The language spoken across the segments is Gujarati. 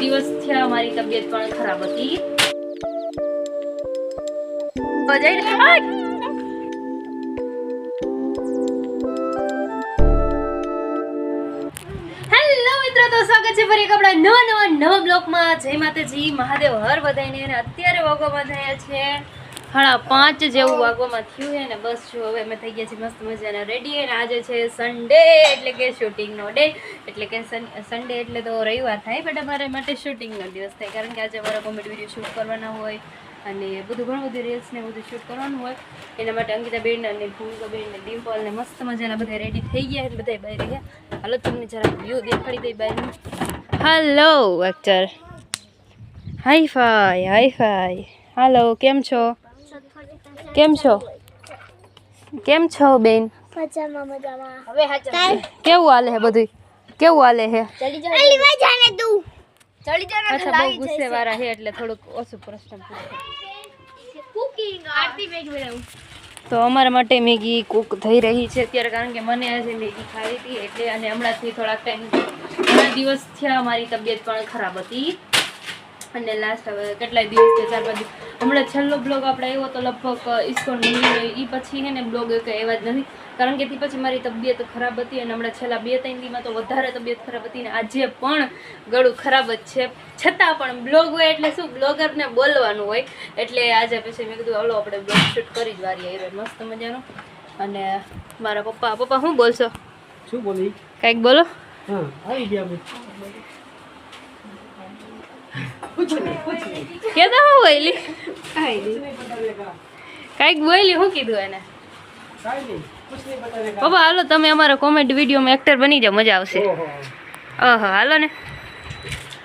દિવસ થયા મારી તબિયત પણ ખરાબ હતી! હેલો મિત્રો, તો સ્વાગત છે ફરી આપણા નવા નવા નવા બ્લોગમાં. જય માતાજી, મહાદેવ હર બધાઈને અને અત્યારે વાગવામાં થયા છે સાડા પાંચ જેવું વાગવામાં થયું છે ને બસ જો હવે અમે થઈ ગયા છીએ મસ્ત મજાના. રેડી અને આજે છે સન્ડે એટલે કે શૂટિંગનો ડે એટલે કે સન્ડે એટલે તો રવિવાર થાય બટ અમારે માટે શૂટિંગનો દિવસ થાય, કારણ કે આજે અમારા કોમેડી વીડિયો શૂટ કરવાના હોય અને બધું ઘણું બધું રીલ્સ ને બધું શૂટ કરવાનું હોય. એના માટે અંકિતાબેન અને ભૂમિકાબેન ને ડિમ્પલ ને મસ્ત મજાના બધા રેડી થઈ ગયા છે બધા બહાર ગયા. હાલો તમને જરા વ્યૂ દેખાડી દઈ બહાર. હાલો actor hi fi hi fi હાલો કેમ છો? કેમ છો? કેમ છો બેન? મજામાં મજામાં. હવે હાચા કેવું હાલે છે બધું કેવું હાલે છે ચડી જા અલી ભાઈ જાને તું. ચડી જા અચ્છા બહુ ગુસ્સે વાળા છે એટલે થોડુંક ઓછું પ્રશ્ન પૂછો. કુકિંગ આરતી મેગ બનાવું. તો અમારા માટે મેગી કુક થઈ રહી છે અત્યારે કારણ કે મને આજે મેગી ખાવી હતી એટલે અને હમણાંથી થોડાક ટાઈમ ઘણા દિવસ થયા મારી તબિયત પણ ખરાબ હતી. અને લાસ્ટ હવે કેટલાય દિવસ છે ચાર પાંચ હમણાં છેલ્લો બ્લોગ આપણે આવ્યો તો લગભગ ઇસ્કોન મંદિર એ પછી છે ને બ્લોગ કંઈ એવા જ નથી. કારણ કે તે પછી મારી તબિયત ખરાબ હતી અને હમણાં છેલ્લા બે ત્રણ દીમાં તો વધારે તબિયત ખરાબ હતી અને આજે પણ ગળું ખરાબ જ છે. છતાં પણ બ્લોગ હોય એટલે શું બ્લોગરને બોલવાનું હોય. એટલે આજે પછી મેં કીધું હલો આપણે બ્લોગ શૂટ કરી જ વારી આવી મસ્ત મજાનો. અને મારા પપ્પા પપ્પા શું બોલશો? શું બોલી? કંઈક બોલો. હા આવી ગયા પૂછ નહીં પૂછ નહીં. તો હું બોલી કાંઈ નહીં. બતાવેગા કંઈક બોલી શું કીધું એને? કાંઈ નહીં કુછ નહીં બતાવેગા પપ્પા હાલો તમે અમારા કોમેન્ટ વિડીયોમાં એક્ટર બની જાઓ મજા આવશે. ઓહો. ઓહો હાલો ને.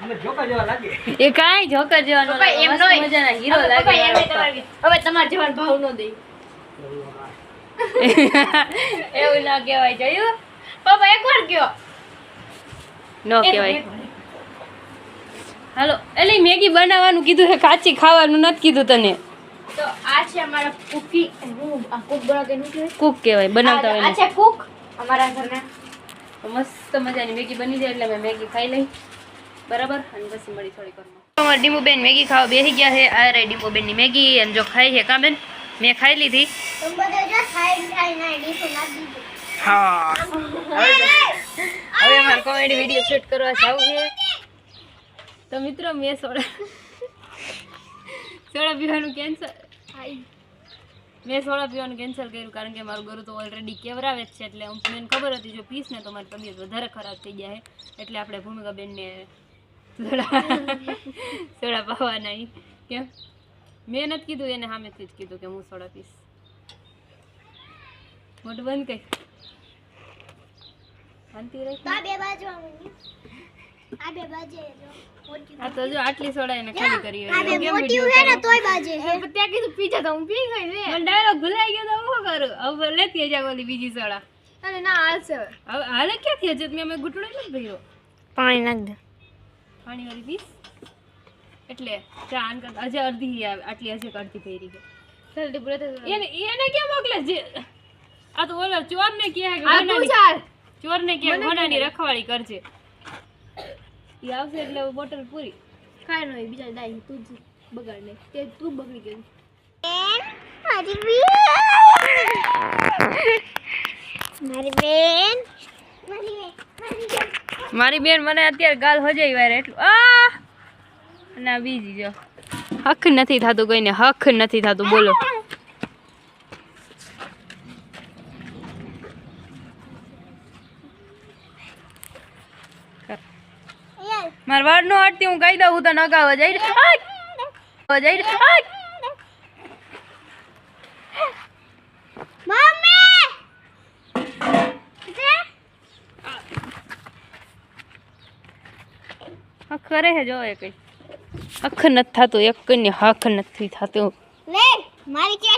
અમે જોકા જેવા લાગે. એ કાંઈ જોકર જેવાનો પપ્પા, એમ મસ્ત મજાના હીરો લાગે. હવે તમાર જવાન ભાવ નો દે. એવું ના કહેવાય જોયું? પપ્પા એકવાર કયો. ન કહેવાય. હાલો એટલે મેગી બનાવવાનું કીધું છે કાચી ખાવાનું નથી કીધું તને? તો આ છે અમારા કુકી હું આ કુક બનાવતો કહેવાય કુક કહેવાય બનાવતા હોય આ છે કુક અમારા ઘરના. મસ્ત મજાની મેગી બની જાય એટલે મેં મેગી ખાઈ લઈ. બરાબર? અને પછી મળી થોડીક વારમાં. ડીમુબેન મેગી ખાવા બેસી ગયા છે. આ રે ડીમુબેનની મેગી અને જો ખાઈ છે કાં બેન મેં ખાઈ લીધી. તમે બધા જો ખાઈ ખાઈ ના ડીશો નાખી દીધું. હા. હવે અમારે કોમેડી વીડિયો શૂટ કરવા જવું છે. તો મિત્રો, મેં સોડા સોડા પીવાનું કેન્સલ મેં સોડા પીવાનું કેન્સલ કર્યું કારણ કે મારું ગરુ તો ઓલરેડી કેવરાવે જ છે, એટલે હું મને ખબર હતી જો પીસ ને તો મારી તબિયત વધારે ખરાબ થઈ જાય. એટલે આપણે ભૂમિકાબેનને સોડા સોડા પાવાના. કેમ? મેં નથી કીધું, એને સામેથી જ કીધું કે હું સોડા પીશ મોટું બંધ કઈ શાંતિ રહી બે બાજુ આ બે બાજુ આ તો જો આટલી સોડા એને ખાલી કરી બે કેમ મોટી હે ને તોય બાજે હે. ત્યાં કીધું પીજા તો હું પી ગઈ મને ડાયલોગ ભૂલાઈ ગયો તો હું કરું? હવે લેતી જા ઓલી બીજી સોડા અરે ના હાલશે હવે. હાલે ક્યાંથી હજુ? મેં અમે ઘૂંટડો નથી ભર્યો? પાણી નાખ દે. પાણી વાળી પીસ? એટલે ચા આન કરતા હજી અડધી આવે. આટલી હજી અડધી ભરી છે. જલ્દી પૂરે તો એને એને કેમ મોકલે જે આ તો ઓલો ચોર ને કહે કે આ તું વનાની- ચોર ને કહે વનાની રખવાળી કરજે. આવશે એટલે બોટલ પૂરી. કાંઈ નહીં બીજા દાઈ તું જ બગાડ લે તે તું બગડી ગયું. મારી બેન. મારી બેન મારી બેન મને અત્યારે ગાલ હજાઈ વાર એટલું. આ અને આ બીજી જો. હક નથી થતું કોઈને હક નથી થતું. બોલો. મારા વાર નો હટતી હું કહી દઉં હું તો નગાવા જઈ જઈ કરે હે જો એ કઈ. હક નથી થતું એક ને હક નથી થતું. લે મારી કે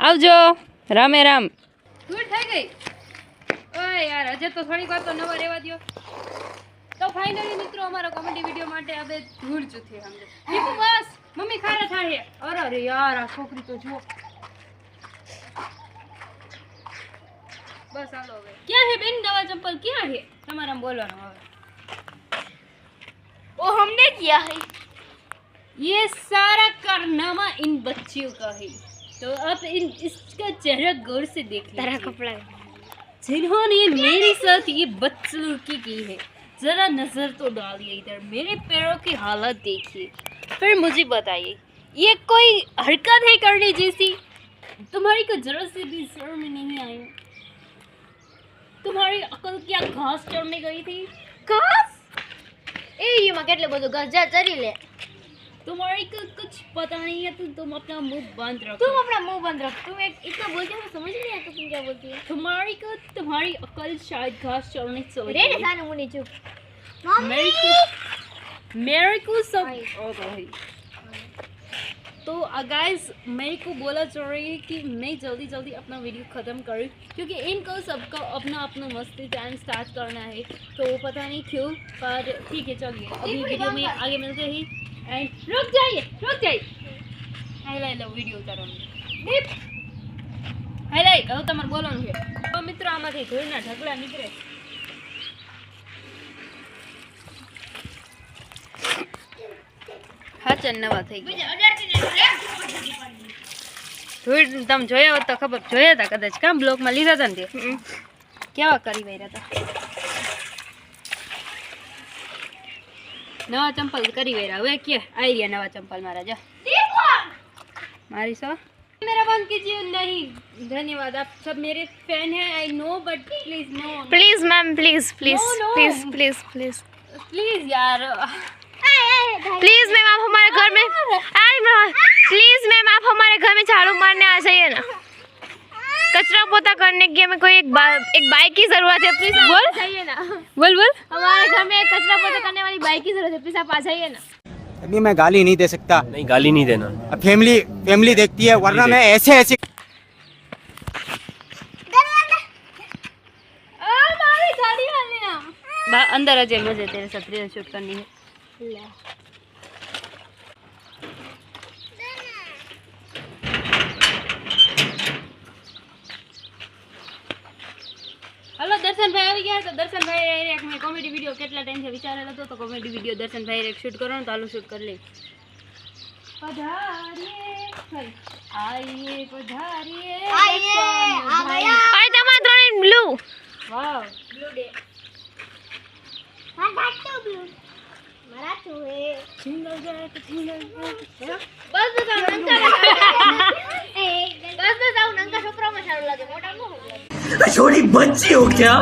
આવજો. રામે રામ. ગુડ થઈ ગઈ. ઓય યાર હજે તો થોડીક વાર તો નવા રહેવા દ્યો તો ફાઇનલી મિત્રો અમારા કોમેડી વિડીયો માટે હવે ધૂળ ચૂથી સમજો દીપુ બસ મમ્મી ખારા થાય અરે અરે યાર આ છોકરી તો જુઓ બસ હાલો હવે ક્યાં હે બેન નવા ચપ્પલ ક્યાં હે તમારે આમ બોલવાનું હવે वो हमने किया है ये सारा कारनामा इन बच्चियों का है तो आप इन इसका चेहरा गौर से देख तारा लीजिए कपड़ा जिन्होंने मेरे साथ ये बदसलूकी की है, ज़रा नज़र तो डालिए इधर, मेरे पैरों की हालत देखिए। फिर मुझे बताइए, ये कोई हरकत है करने जैसी? तुम्हारी को जरा से भी शर्म नहीं आई? तुम्हारी अकल क्या घास चढ़ने गई थी? घास? ए, ये मकेट ले बोलो, घास जा चली ले। तुम्हारी को कुछ पता नहीं है तो तुम अपना मुँह बंद रखो। तुम अपना मुँह बंद रख। तुम एक इतना बोलते हो समझ नहीं आता तुम क्या बोलती है। तुम्हारी को तुम्हारी अकल शायद घास चढ़ने चली रे ने गई। सानू मुनी चुप मेरे को मेरे को सब ओ भाई। तो गाइस मेरे को बोला चल रही है कि मैं जल्दी जल्दी अपना वीडियो ख़त्म करूँ क्योंकि इनको सबको अपना अपना मस्ती टाइम स्टार्ट करना है। तो पता नहीं क्यों पर ठीक है चलिए। अभी वीडियो में आगे मिलते ही। રૂક જઈએ રૂક જઈએ. હાઈ લઈ લો વીડિયો ઉતારવાનો. દીપ હાઈ લઈ તમારે બોલવાનું છે. તો મિત્રો આમાંથી ધોઈના ઢગલા નીકળે. હાચન નવા થઈ ગયા. ધૂળ તમે જોયા હોત તો ખબર. જોયા હતા કદાચ. કામ બ્લોકમાં લીધા હતા ને તે? કેવા કરી રહ્યા હતા? નવા ચંપલ કરી વૈરા હવે કે આવી રહ્યા નવા ચંપલ મારા જા मारी सो मेरा बंद कीजिए नहीं धन्यवाद आप सब मेरे फैन हैं I know but please no please ma'am please please No, no. Please please please please यार प्लीज मैम आप हमारे घर में अरे प्लीज मैम आप हमारे घर में झाड़ू मारने आ जाइए ना कचरा पोता करने के हमें कोई एक बा, एक बाइक की ज़रूरत है प्लीज़ बोल। जाइए ना। बोल बोल। हमारे घर में कचरा पोता करने वाली बाइक की ज़रूरत है प्लीज़ आप आ जाइए ना। अभी मैं गाली नहीं दे सकता। नहीं गाली नहीं देना। अब फैमिली फैमिली देखती है वरना मैं ऐसे ऐसे अंदर आ जाए मुझे तेरे साथ रील शूट करनी है। દર્શનભાઈ આવી ગયા તો દર્શનભાઈ એક મેં કોમેડી વીડિયો કેટલા ટાઈમથી વિચારેલો હતો તો કોમેડી વીડિયો દર્શનભાઈ એક શૂટ કરવાનો તો હાલો શૂટ કરી લઈ પધારીએ sorry. આઈએ પધારીએ દર્શનભાઈ. अरे તમારા ત્રણે બ્લુ વાવ. સિંગલ જાય તો સિંગલ બસ બસ આવું નંકા બસ બસ આવું નંકા છોકરામાં સારું લાગે. મોટા નો छोटी बच्ची हो क्या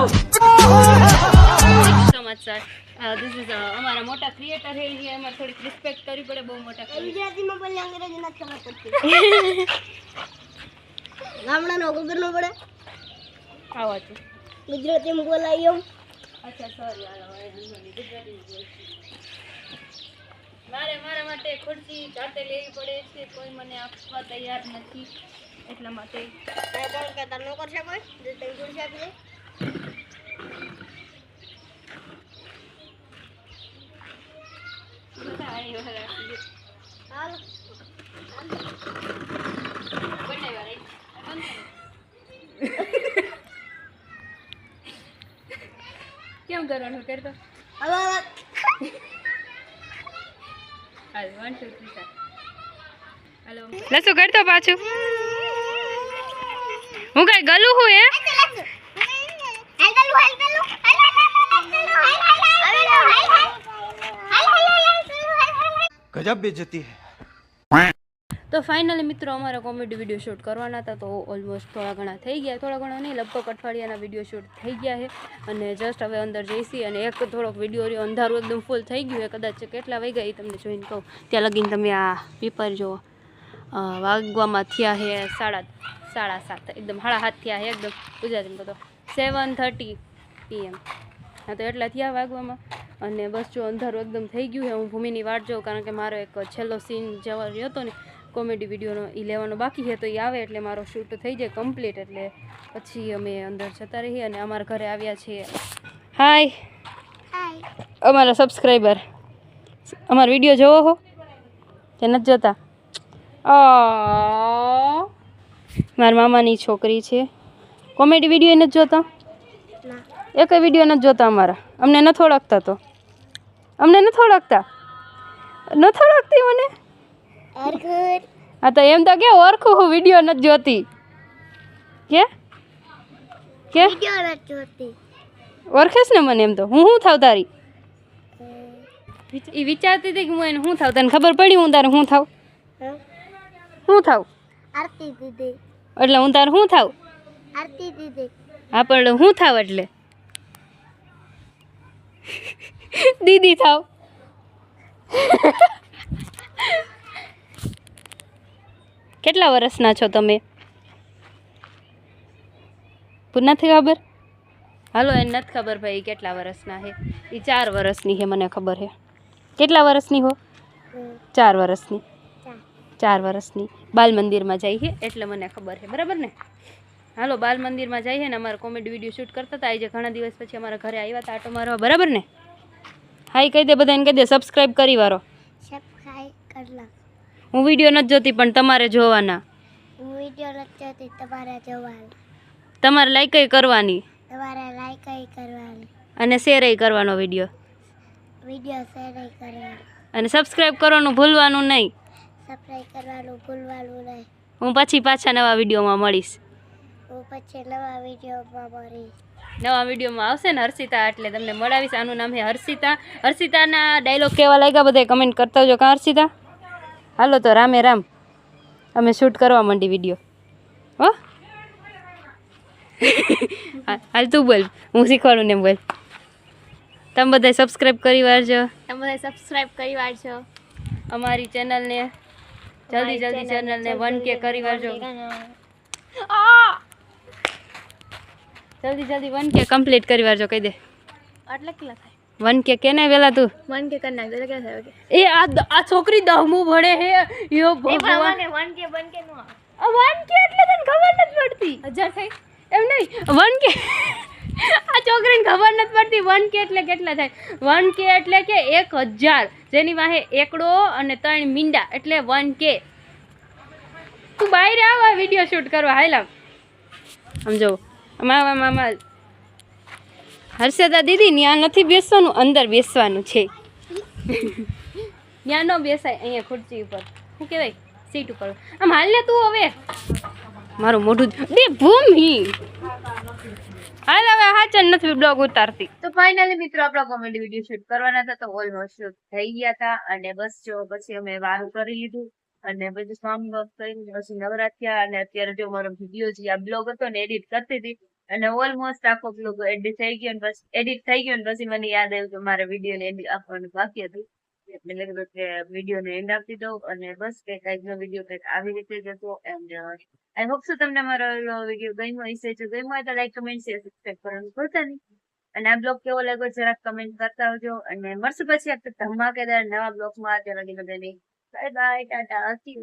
so much sir this is અમારા મોટા ક્રિએટર છે એ અમારે થોડીક રિસ્પેક્ટ કરવી પડે બહુ મોટા creator. ગુજરાતીમાં બોલે અંગ્રેજી નથી ખબર પડતી ગામડાનો વગર નો પડે આવો છે ગુજરાતીમાં બોલાયો અચ્છા સોરી હાલો હવે વાંધો નહીં, ગુજરાતી જ બોલું. મારે મારા માટે ખુરશી જાતે લેવી પડે છે કોઈ મને આપવા તૈયાર નથી એટલા માટે. કોણ કહેતા નો કરશે કોઈ. કેમ કરવાનું કરતો હાલો વન ટુ થ્રી હાલો. લસુ કરતો પાછું. હું કઈ ગલું હું હે ગજબ બેજતી હે. તો ફાઇનલી મિત્રો અમારે કોમેડી વીડિયો શૂટ કરવાના હતા તો ઓલમોસ્ટ થોડા ઘણા થઈ ગયા. થોડા ઘણા નહીં લગભગ અઠવાડિયાના વીડિયો શૂટ થઈ ગયા છે. અને જસ્ટ હવે અંદર જઈશી અને એક થોડોક વીડિયો રહ્યો અંધારું એકદમ ફૂલ થઈ ગયું છે. કદાચ કેટલા વાગ્યા એ તમને જોઈને કહું. ત્યાં લગીને તમે આ પેપર જો વાગવામાં થયા છે સાડા સાડા સાત એકદમ સાડા સાત થયા છે એકદમ ગુજરાતીમાં બધો સેવન થર્ટી પીએમ હા તો એટલા થયા વાગવામાં. અને બસ જો અંધારું એકદમ થઈ ગયું છે હું ભૂમિની વાટ જોઉં કારણ કે મારો એક છેલ્લો સીન જવા હતો ને કોમેડી વિડીયોનો એ લેવાનો બાકી છે તો એ આવે એટલે મારો શૂટ થઈ જાય કમ્પ્લીટ એટલે પછી અમે અંદર જતા રહીએ અને અમારા ઘરે આવ્યા છીએ. હાય અમારા સબસ્ક્રાઈબર અમારો વીડિયો જોવો હો? કે નથી જોતા? આ મારા મામાની છોકરી છે. કોમેડી વીડિયો નથી જોતા? એક વીડિયો નથી જોતા અમારા? અમને નથી ઓળખતા તો? અમને નથી ઓળખતા? નથી ઓળખતી મને? હા તો એમ તો કે ઓળખું હું વીડિયો નથી જોતી. કે? કે? ઓળખેશ ને મને એમ તો? હું શું થાવ તારી? એ વિચારતી હતી કે હું એને શું થાવ? તને ખબર પડી હું તારે શું થાવ? શું થાવ? આરતી દીદી. એટલે હું તાર શું થાવ? આરતી દીદી. હા પણ હું થાવ એટલે? દીદી થાવ. કેટલા વર્ષના છો તમે? નથી ખબર? હાલો એને નથી ખબર ભાઈ કેટલા વર્ષના છે. એ ચાર વર્ષની છે મને ખબર છે. કેટલા વર્ષની હો? ચાર વર્ષની. ચાર વર્ષની. બાલ મંદિરમાં જઈએ એટલે મને ખબર છે બરાબર ને? હાલો બાલ મંદિરમાં જઈએ ને અમારે કોમેડી વીડિયો શૂટ કરતા હતા. આજે ઘણા દિવસ પછી અમારા ઘરે આવ્યા હતા આટો મારવા બરાબર ને? હાઈ કહી દે બધાને કહી દે સબસ્ક્રાઈબ કરી વારો. હું વીડિયો નથી જોતી પણ તમારે જોવાના. હું વીડિયો નથી જોતી તમારે જોવાનું. તમારે લાઈક કરવાની. તમારે લાઈક કરવાની. અને શેર કરવાનો વીડિયો. વીડિયો શેર કરવાનો. અને સબસ્ક્રાઈબ કરવાનું ભૂલવાનું નહીં. સબસ્ક્રાઈબ કરવાનું ભૂલવાનું નહીં. હું પછી પાછા નવા વિડીયોમાં મળીશ. હું પછી નવા વિડીયોમાં મળીશ. નવા વિડીયોમાં આવશે ને હર્ષિતા એટલે તમને મળાવીશ. આનું નામ છે હર્ષિતા. હર્ષિતાના ડાયલોગ કેવા લાગ્યા બધા કમેન્ટ કરતા હોજો કાં હર્ષિતા? હાલો તો રામે રામ. અમે શૂટ કરવા માંડી વીડિયો હો? હા, હાલ તું બોલ. હું શીખવાડું ને બોલ. તમે બધા સબસ્ક્રાઈબ કરી વાળજો. તમે બધા સબસ્ક્રાઇબ કરી વાળજો. અમારી ચેનલને જલ્દી જલ્દી ચેનલને વન કે કરી વાળજો. જલ્દી જલ્દી વન કે કમ્પ્લીટ કરી વાળજો કહી દે. આટલા કેટલા થાય? વન કે કેને વેલા તું? વન કે કરી નાખજો એટલે કેટલા થાય? એ આ આ છોકરી દહમું ભણે હે. યો ભગવાન. વન કે વન કે નો વન કે એટલે તને ખબર નથી પડતી. હજાર થઈ. એમ નહીં. વન કે આ છોકરીને ખબર નથી પડતી, વન કે એટલે કેટલા થાય. વન કે એટલે કે એક હજાર. જેની વાહે એકડો અને ત્રણ મીંડા એટલે વન કે. તું બહાર આવ વીડિયો શૂટ કરવા. હાલ સમજો મામા મામા હર્ષદા દીદી ત્યાં નથી બેસવાનું, અંદર બેસવાનું છે. ત્યાં ન બેસાય, અહીંયા ખુરચી ઉપર. શું કહેવાય? સીટ ઉપર. આમ હાલ ને તું હવે. મારું મોઢું દે ભૂમિ. હાલ હવે હાચન નથી બ્લોગ ઉતારતી. તો ફાઇનલી મિત્રો આપણો કોમેડી વીડિયો શૂટ કરવાના હતા, તો ઓલમોસ્ટ થઈ ગયા હતા. અને બસ જો પછી અમે વારું કરી લીધું. અને બધું કામ કરીને પછી નવરાત્યા અને અત્યારે જો મારો વીડિયો જે આ બ્લોગ હતો ને એડિટ કરતી હતી, અને ઓલમોસ્ટ આખો બ્લોગ એડિટ થઈ ગયો ને બસ એડિટ થઈ ગયો ને પછી મને યાદ આવ્યું કે મારે વીડિયો ને એડિટ આપવાનું બાકી હતું. અને તમને મારો વીડિયો ગમ્યો હશે. જો તો લાઈક કમેન્ટ શેર સબસ્ક્રાઈબ નહીં. અને આ બ્લોગ કેવો લાગ્યો જરાક કમેન્ટ કરતા આવજો. અને મળશું પછી આપણે ધમાકેદાર નવા બ્લોગમાં. ત્યાં લગી બધાની બાય બાય ટાટા સી